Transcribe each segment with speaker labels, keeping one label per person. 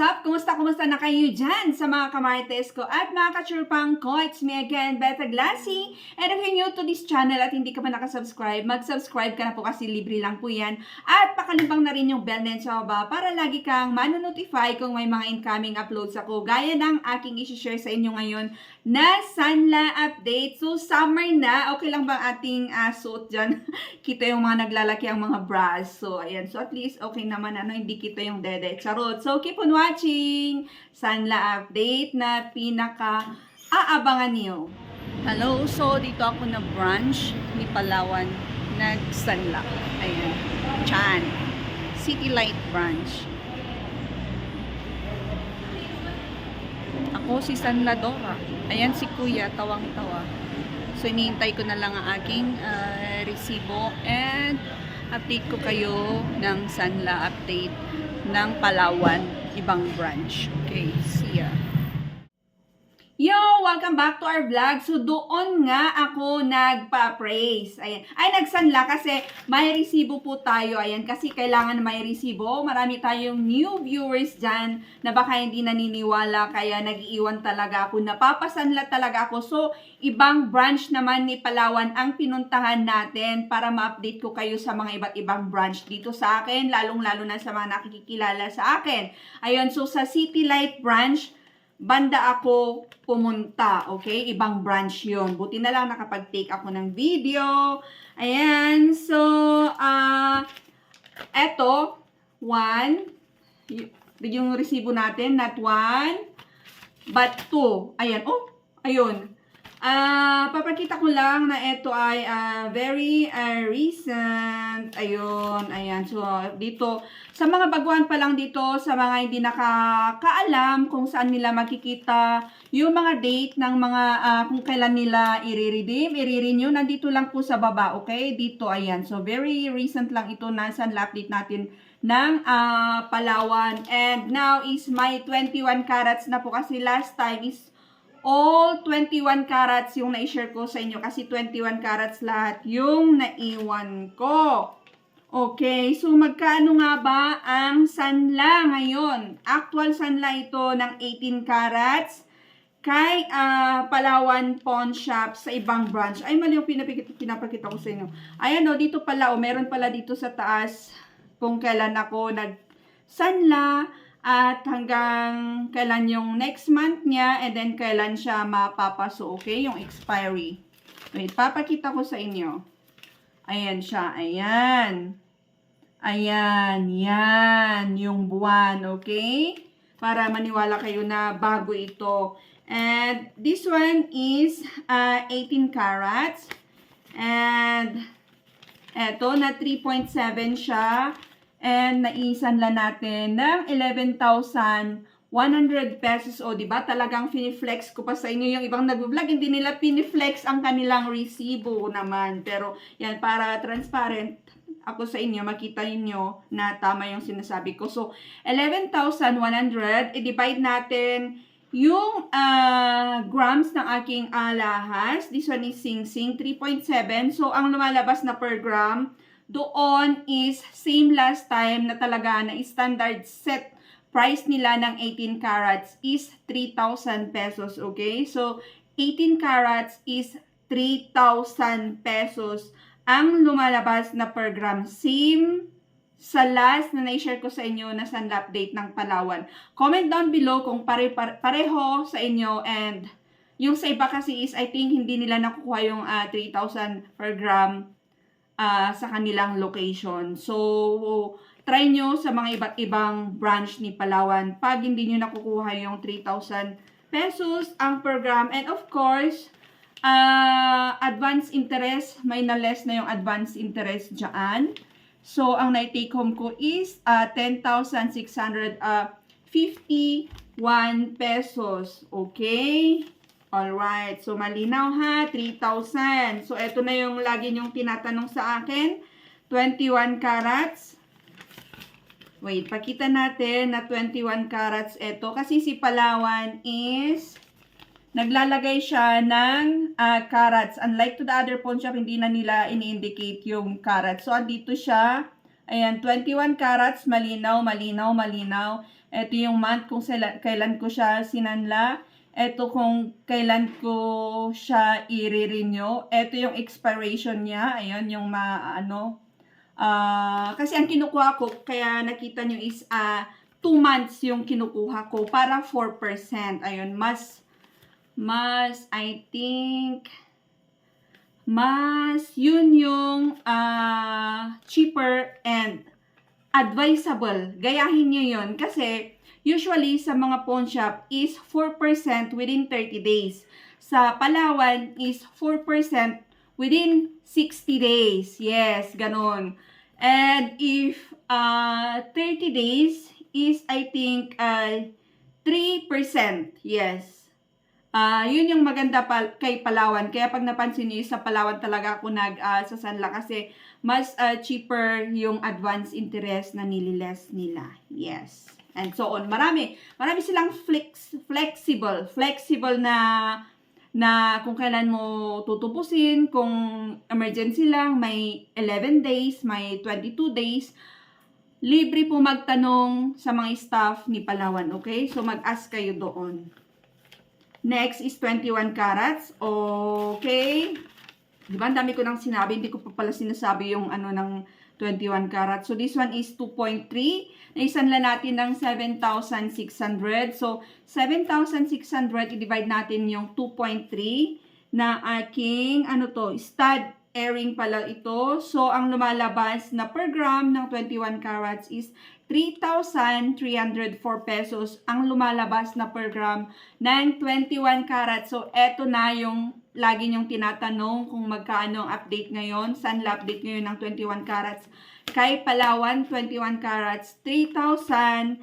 Speaker 1: up? Kumusta, kumusta na kayo dyan sa mga kamartes ko at mga kachurpang ko? It's me again, Beta Glassy. And if you're new to this channel at hindi ka pa nakasubscribe, mag-subscribe ka na po kasi libre lang po yan. At pakalimbang na rin yung bell na sa baba para lagi kang manonotify kung may mga incoming uploads ako. Gaya ng aking isi-share sa inyo ngayon na Sanla update. So, summer na. Okay lang ba ang ating uh, suot dyan? kita yung mga naglalaki ang mga bras. So, ayan. So, at least okay naman. Ano, hindi kita yung dede. Charot. So, keep on watching. Sanla update na pinaka aabangan niyo. Hello. So, dito ako na branch ni Palawan. Nag-Sanla. Ayan. Chan. City Light branch. Ako si Sanladora. Ayan si Kuya, tawang-tawa. So, iniintay ko na lang ang aking ah, resibo and update ko kayo ng Sanla update ng Palawan, ibang branch. Okay, see ya. Welcome back to our vlog. So, doon nga ako nagpa-praise. Ayan. Ay, nagsanla kasi may resibo po tayo. Ayan, kasi kailangan may resibo. Marami tayong new viewers dyan na baka hindi naniniwala. Kaya nag-iiwan talaga ako. Napapasanla talaga ako. So, ibang branch naman ni Palawan ang pinuntahan natin para ma-update ko kayo sa mga iba't ibang branch dito sa akin. Lalong-lalo na sa mga nakikilala sa akin. Ayun, so sa City Light branch, banda ako pumunta, okay? Ibang branch yon. Buti na lang nakapag-take ako ng video. Ayan, so, ah, eto, one, yung resibo natin, not one, but two. Ayan, oh, ayun. Ah, papakita ko lang na ito ay ah, very ah, recent. Ayun, ayan. So, dito, sa mga baguhan pa lang dito, sa mga hindi nakakaalam kung saan nila makikita yung mga date ng mga ah, kung kailan nila i-redeem, i-renew, nandito lang po sa baba, okay? Dito, ayan. So, very recent lang ito. Nasa update natin ng ah, Palawan. And now is my 21 carats na po kasi last time is all 21 carats yung na-share ko sa inyo kasi 21 carats lahat yung naiwan ko. Okay, so magkano nga ba ang sanla ngayon? Actual sanla ito ng 18 carats kay ah, Palawan Pawn Shop sa ibang branch. Ay, mali yung pinapakita, pinapakita ko sa inyo. Ayan o, dito pala o, meron pala dito sa taas kung kailan ako nag sanla at hanggang kailan yung next month niya and then kailan siya mapapaso, okay? Yung expiry. Wait, papakita ko sa inyo. Ayan siya, ayan. Ayan, yan, yung buwan, okay? Para maniwala kayo na bago ito. And this one is uh, 18 carats. And eto, na 3.7 siya. And naisan lang natin ng 11,100 pesos. O, di ba? Talagang finiflex ko pa sa inyo. Yung ibang nag-vlog, hindi nila piniflex ang kanilang resibo naman. Pero, yan, para transparent ako sa inyo, makita niyo na tama yung sinasabi ko. So, 11,100, i-divide natin yung ah, grams ng aking alahas. This one is Sing Sing, 3.7. So, ang lumalabas na per gram, doon is same last time na talaga na standard set price nila ng 18 carats is 3,000 pesos, okay? So, 18 carats is 3,000 pesos ang lumalabas na per gram. Same sa last na na-share ko sa inyo na sand update ng Palawan. Comment down below kung pare, pare- pareho sa inyo and yung sa iba kasi is I think hindi nila nakukuha yung ah, 3,000 per gram ah, sa kanilang location. So, try nyo sa mga iba't ibang branch ni Palawan. Pag hindi nyo nakukuha yung 3,000 pesos ang per gram. And of course, ah advance interest, may na less na yung advance interest dyan. So, ang na-take home ko is ah, 10,651 pesos. Okay? Alright. So, malinaw ha. 3,000. So, eto na yung lagi nyong tinatanong sa akin. 21 carats. Wait, pakita natin na 21 carats eto. Kasi si Palawan is naglalagay siya ng ah, carats. Unlike to the other pawn shop, hindi na nila ini-indicate yung carats. So, andito siya. Ayan, 21 carats, malinaw, malinaw, malinaw. Ito yung month kung sila, kailan ko siya sinanla. Ito kung kailan ko siya i-renew. Ito yung expiration niya. Ayan, yung ma, ano. ah kasi ang kinukuha ko, kaya nakita nyo is ah 2 months yung kinukuha ko. Para 4%. Ayun, mas, mas, I think, mas yun yung ah cheaper and advisable. Gayahin nyo yun kasi usually sa mga pawn shop is 4% within 30 days. Sa Palawan is 4% within 60 days. Yes, ganun. And if uh, 30 days is I think uh, 3%. Yes. Ah, yun yung maganda pa, kay Palawan. Kaya pag napansin niyo sa Palawan talaga ako nag ah, sa Sanla kasi mas ah, cheaper yung advance interest na nililes nila. Yes. And so on. Marami. Marami silang flex, flexible. Flexible na na kung kailan mo tutupusin, kung emergency lang, may 11 days, may 22 days. Libre po magtanong sa mga staff ni Palawan, okay? So mag-ask kayo doon. Next is 21 carats. Okay. Di ba? Dami ko nang sinabi. Hindi ko pa pala sinasabi yung ano ng 21 carats. So, this one is 2.3. Naisanla natin ng 7,600. So, 7,600, i-divide natin yung 2.3 na aking, ano to, stud airing pala ito. So, ang lumalabas na per gram ng 21 carats is 3,304 pesos ang lumalabas na per gram ng 21 carats. So, eto na yung lagi niyong tinatanong kung magkano ang update ngayon. Saan update ngayon ng 21 carats? Kay Palawan, 21 carats, 3,304.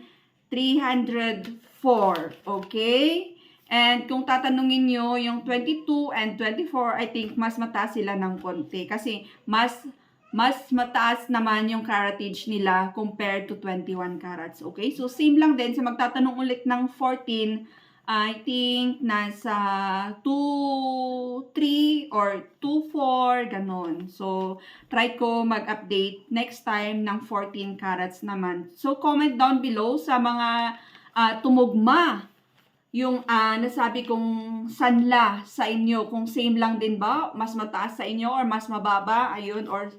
Speaker 1: Okay? And kung tatanungin nyo, yung 22 and 24, I think mas mataas sila ng konti. Kasi mas mas mataas naman yung caratage nila compared to 21 carats. Okay? So, same lang din. Sa magtatanong ulit ng 14, I think nasa 2, 3 or 2, 4, ganon. So, try ko mag-update next time ng 14 carats naman. So, comment down below sa mga ah, tumugma yung ah, nasabi kong sanla sa inyo. Kung same lang din ba? Mas mataas sa inyo or mas mababa? Ayun, or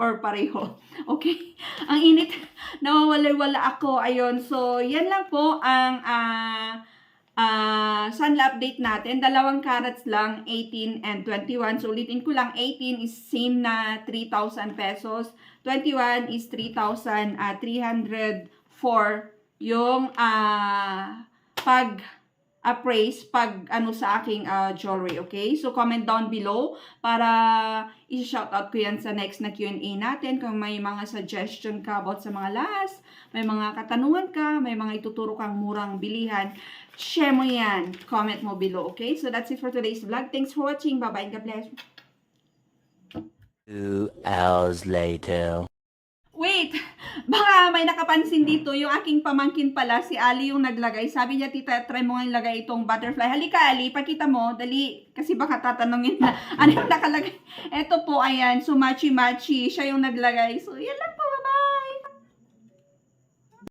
Speaker 1: or pareho. Okay? Ang init. Nawawala-wala ako. Ayun. So, yan lang po ang ah ah sunla update natin. Dalawang carats lang, 18 and 21. So, ulitin ko lang, 18 is same na 3,000 pesos. 21 is 3,304 yung ah pag appraise pag ano sa aking ah, jewelry, okay? So, comment down below para i-shout out ko yan sa next na Q&A natin. Kung may mga suggestion ka about sa mga last, may mga katanungan ka, may mga ituturo kang murang bilihan, share mo yan. Comment mo below, okay? So, that's it for today's vlog. Thanks for watching. Bye-bye. God bless.
Speaker 2: Two hours later.
Speaker 1: Baka may nakapansin dito, yung aking pamangkin pala, si Ali yung naglagay. Sabi niya, tita, try mo nga ilagay itong butterfly. Halika, Ali, pakita mo, dali. Kasi baka tatanungin na, ano yung nakalagay. Ito po, ayan, so matchy-matchy. Siya yung naglagay. So, yan lang.